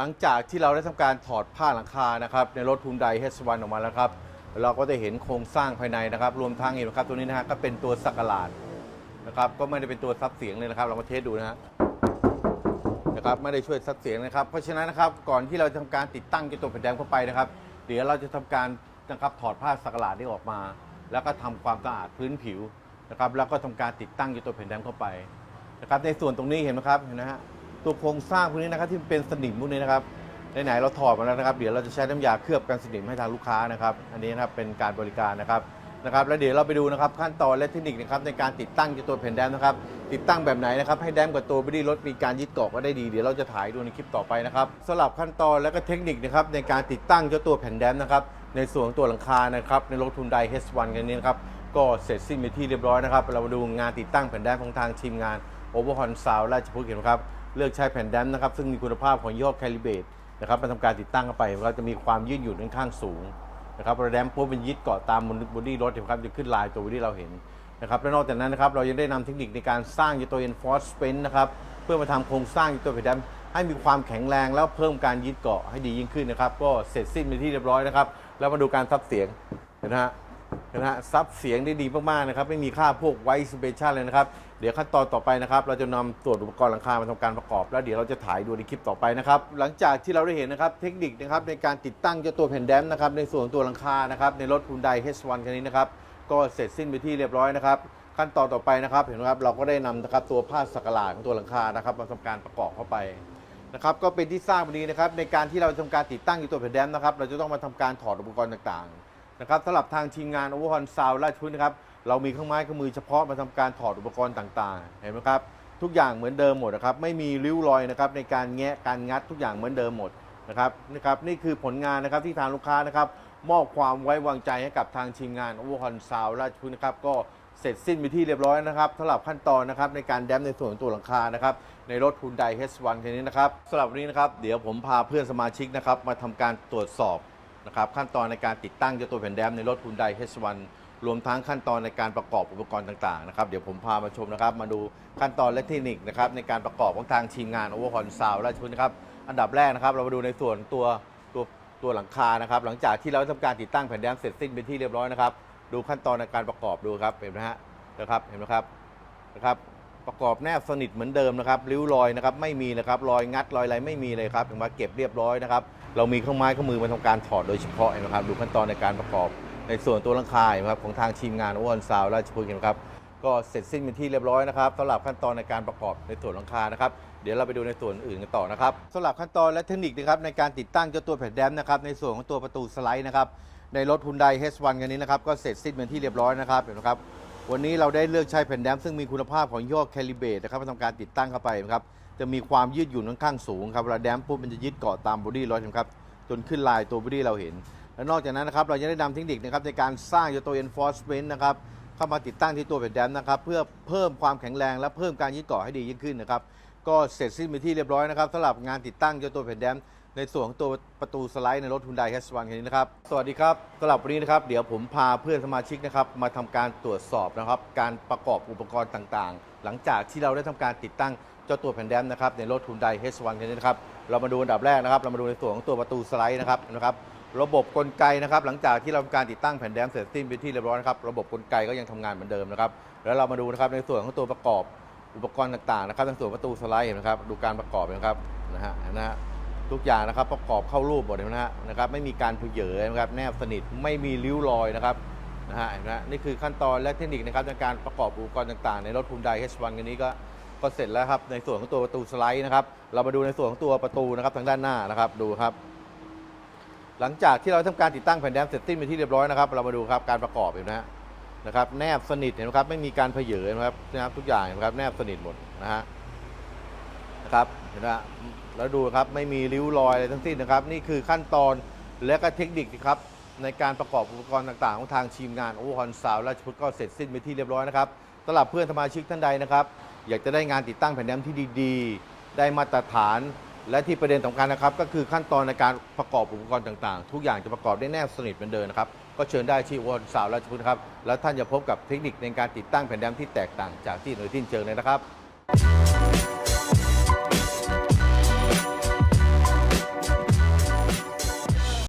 หลังจากที่เราได้ทำการถอดผ้าหลังคานะครับในรถ Hyundai H1 ออกมาแล้วครับเราก็จะเห็นโครงสร้างภายในนะครับ รวมทั้งเห็นครับตัวนี้นะฮะก็เป็นตัวสักหลาดนะครับก็ไม่ได้เป็นตัวซับเสียงเลยนะครับ เรามาเทสดูนะฮะนะครับไม่ได้ช่วยซับเสียงนะครับ เพราะฉะนั้นนะครับก่อนที่เราจะทำการติดตั้งเจ้าตัวแผ่นแดงเข้าไปนะครับ เดี๋ยวเราจะทำการนะครับถอดผ้าสักหลาดนี้ออกมา แล้วก็ทำความสะอาดพื้นผิวนะครับ แล้วก็ทำการติดตั้งเจ้าตัวแผ่นแดงเข้าไปนะครับในส่วนตรงนี้เห็นไหมครับเห็นนะฮะ ตัวโครงสร้างพวกนี้นะครับที่เป็นสนิมพวกนี้นะครับไหนๆเราถอดมาแล้วนะครับ เดี๋ยวเราจะใช้น้ำยาเคลือบกันสนิมให้ทางลูกค้านะครับ อันนี้นะครับเป็นการบริการนะครับนะครับ แล้วเดี๋ยวเราไปดูนะครับขั้นตอนและเทคนิคนะครับในการติดตั้งตัวแผ่นแดมนะครับ ติดตั้งแบบไหนนะครับให้แดมกับตัวบอดี้รถมีการยึดเกาะก็ได้ดีเดี๋ยวเราจะถ่ายดูในคลิปต่อไปนะครับสำหรับขั้นตอนและก็เทคนิคนะครับในการติดตั้งเจ้าตัวแผ่นแดมนะครับในส่วนตัวหลังคานะครับในรถทุนได H1 กันนี้นะครับก็เสร็จสิ้นไปนที่เรียบร้อยนะครับ เรามาดูงานติดตั้งแผ่นแดมของทางทีมงานโอเวอร์ฮอนซาวราชพฤกษ์เห็นครับ เลือกใช้แผ่นแดมนะครับ ซึ่งมีคุณภาพของยี่ห้อแคลิเบตนะครับมาทำการติดตั้งเข้าไปเราจะมีความยืดหยุ่นค่อนข้างสูงนะครับเราแดมปุ๊บเป็นยึดเกาะตามบอดี้รถนไหมครับจะขึ้นลายตัวบอดี้เราเห็นนะครับและนอกจากนั้นนะครับเรายังได้นำเทคนิคในการสร้างตัว enforcement นะครับเพื่อมาทำโครงสร้างตัวแผ่นแดมให้มีความแข็งแรงแล้วเพิ่มการยึดเกาะให้ดียิ่งขึ้นนะครับ ก็เสร็จสิ้นไปนที่เรียบร้อยนะครับ แล้วมาดูการซับเสียงเห็นไหมฮะ นะฮะซับเสียงได้ดีมากๆนะครับไม่มีค่าพวกไวสเปเชันเลยนะครับ เดี๋ยวขั้นตอนต่อไปนะครับ เราจะนำส่วนอุปกรณ์หลังคามาทำการประกอบ แล้วเดี๋ยวเราจะถ่ายดูในคลิปต่อไปนะครับ หลังจากที่เราได้เห็นนะครับเทคนิคนะครับในการติดตั้งเจ้าตัวแผ่นแดมนะครับในส่วนของตัวหลังคานะครับในรถ Hyundai H1 คันนี้นะครับก็เสร็จสิ้นไปที่เรียบร้อยนะครับ ขั้นตอนต่อไปนะครับเห็นไหมครับเราก็ได้นำนะครับตัวผ้าสักหลาดของตัวหลังคานะครับมาทำการประกอบเข้าไป นะครับก็เป็นที่ทราบวันนี้นะครับในการที่เราทำการติดตั้งอยู่ตัวแผ่นแดมนะครับเราจะต้องมาทำการถอดอุปกรณ์ต่างๆ นะครับสำหรับทางทีมงานโอเวอร์ฮอนซาวราชพฤกษ์นะครับ เรามีเครื่องไม้เครื่องมือเฉพาะมาทำการถอดอุปกรณ์ต่างๆ เห็นไหมครับ ทุกอย่างเหมือนเดิมหมดนะครับ ไม่มีริ้วรอยนะครับในการแงะการงัดทุกอย่างเหมือนเดิมหมดนะครับนะครับนี่คือผลงานนะครับที่ทางลูกค้านะครับมอบความไว้วางใจให้กับทางทีมงานโอเวอร์ฮอนซาวราชพฤกษ์นะครับก็เสร็จสิ้นไปที่เรียบร้อยนะครับสำหรับขั้นตอนนะครับในการแดมในส่วนของตัวหลังคานะครับในรถ Hyundai H1 คันนี้นะครับสำหรับวันนี้นะครับเดี๋ยวผมพาเพื่อนสมาชิกนะครับมาทำการตรวจสอบ นะครับขั้นตอนในการติดตั้งเจ้าตัวแผ่นแดมในรถ Hyundai H1 รวมทั้งขั้นตอนในการประกอบอุปกรณ์ต่างๆนะครับเดี๋ยวผมพามาชมนะครับ มาดูขั้นตอนและเทคนิคนะครับในการประกอบของทางทีมงาน Overhaul Sound ราชพฤกษ์นะครับอันดับแรกนะครับ เรามาดูในส่วนตัวตัวตัวหลังคานะครับ หลังจากที่เราทำการติดตั้งแผ่นแดมเสร็จสิ้นเป็นที่เรียบร้อยนะครับ ดูขั้นตอนในการประกอบดูครับเห็นไหมฮะนะครับเห็นไหมครับนะครับ ประกอบแนบสนิทเหมือนเดิมนะครับริ้วรอยนะครับไม่มีนะครับรอยงัดรอยอะไรไม่มีเลยครับเห็นไหมเก็บเรียบร้อยนะครับเรามีเครื่องไม้เครื่องมือมาทำการถอดโดยเฉพาะนไหมครับดูขั้นตอนในการประกอบ ในส่วนตัวลังคาเห็นไหมครับของทางทีมงานโอวันซาวราชพฤกษ์นไหมครับก็เสร็จสิ้นเป็นที่เรียบร้อยนะครับสำหรับขั้นตอนในการประกอบในส่วนหลังคานะครับเดี๋ยวเราไปดูในส่วนอื่นกันต่อนะครับสำหรับขั้นตอนและเทคนิคนะครับในการติดตั้งเจ้าตัวแผ่นแดมนะครับในส่วนของตัวประตูสไลด์นะครับในรถ Hyundai H1 กันนี้นะครับก็เสร็จสิ้นเป็นที่เรียบร้อยนะครับเห็นไหมครับ วันนี้เราได้เลือกใช้แผ่นแดมซึ่งมีคุณภาพของยี่อแคลิเบตนะครับมาทำการติดตั้งเข้าไปนะครับจะมีความยืดหยุ่นค่อนข้างสูงครับเวลาแดมปุ๊บมันจะยึดเกาะตามบอดี้รถนะครับจนขึ้นลายตัวบอดี้เราเห็น และนอกจากนั้นนะครับเรายังได้นำเทคนิคนะครับในการสร้างตัว enforcement นะครับเข้ามาติดตั้งที่ตัวแผ่นแดมนะครับเพื่อเพิ่มความแข็งแรงและเพิ่มการยึดเกาะให้ดียิ่งขึ้นนะครับก็เสร็จสิ้นไปที่เรียบร้อยนะครับสำหรับงานติดตั้งเจ้าตัวแผ่นแดม ในส่วนของตัวประตูสไลด์ในรถ Hyundai H1 คันนี้นะครับ สวัสดีครับสำหรับวันนี้นะครับ เดี๋ยวผมพาเพื่อนสมาชิกนะครับ มาทำการตรวจสอบนะครับ การประกอบอุปกรณ์ต่างๆ หลังจากที่เราได้ทำการติดตั้งเจ้าตัวแผ่นแดมนะครับในรถ Hyundai H1 คันนี้นะครับ เรามาดูอันดับแรกนะครับ เรามาดูในส่วนของตัวประตูสไลด์นะครับนะครับ ระบบกลไกนะครับ หลังจากที่เราทำการติดตั้งแผ่นแดมเสร็จสิ้นไปนที่เรียบร้อยนะครับ ระบบกลไกก็ยังทำงานเหมือนเดิมนะครับ แล้วเรามาดูนะครับในส่วนของตัวประกอบอุปกรณ์ต่างๆนะครับในส่วนประตูสไลด์นะครับ ดูการประกอบนะครับนะฮะนะฮะ ทุกอย่างนะครับประกอบเข้ารูปหมดเลยนะฮะนะครับไม่มีการเพเยอนะครับแนบสนิทไม่มีริ้วรอยนะครับนะฮะเห็นไหมฮะนี่คือขั้นตอนและเทคนิคนะครับในการประกอบอุปกรณ์ต่างๆ ในรถ Hyundai H1 คันนี้ก็ก็เสร็จแล้วครับในส่วนของตัวประตูสไลด์นะครับเรามาดูในส่วนของตัวประตูนะครับทางด้านหน้านะครับดูครับ หลังจากที่เราทำการติดตั้งแผ่นแดมเสร็จสิ้นเป็นที่เรียบร้อยนะครับเรามาดูครับการประกอบเห็นไหมฮะนะครับแนบสนิทเห็นไหมครับไม่มีการเพเยอนะครับนะครับทุกอย่างนไหมครับแนบสนิทหมดนะฮะนะครับเห็นไหมฮะ แล้วดูครับไม่มีริ้วรอยอะไรทั้งสิ้นนะครับ นี่คือขั้นตอนและก็เทคนิคครับในการประกอบอุปกรณ์ต่างๆ ของทางทีมงานโอเวอร์ฮอนซาวราชพฤกษ์ก็เสร็จสิ้นไปที่เรียบร้อยนะครับสำหรับเพื่อนสมาชิกท่านใดนะครับ อยากจะได้งานติดตั้งแผ่นแดมที่ดีๆ ได้มาตรฐาน และที่ประเด็นสำคัญนะครับ ก็คือขั้นตอนในการประกอบอุปกรณ์ต่างๆ ทุกอย่างจะประกอบได้แนบสนิทเหมือนเดิมนะครับก็เชิญได้ที่โอเวอนซาวราชพฤกษ์ครับแล้วท่านจะพบกับเทคนิคในการติดตั้งแผ่นแดมที่แตกต่างจากที่หน่วยที่เจอเลยนะครับ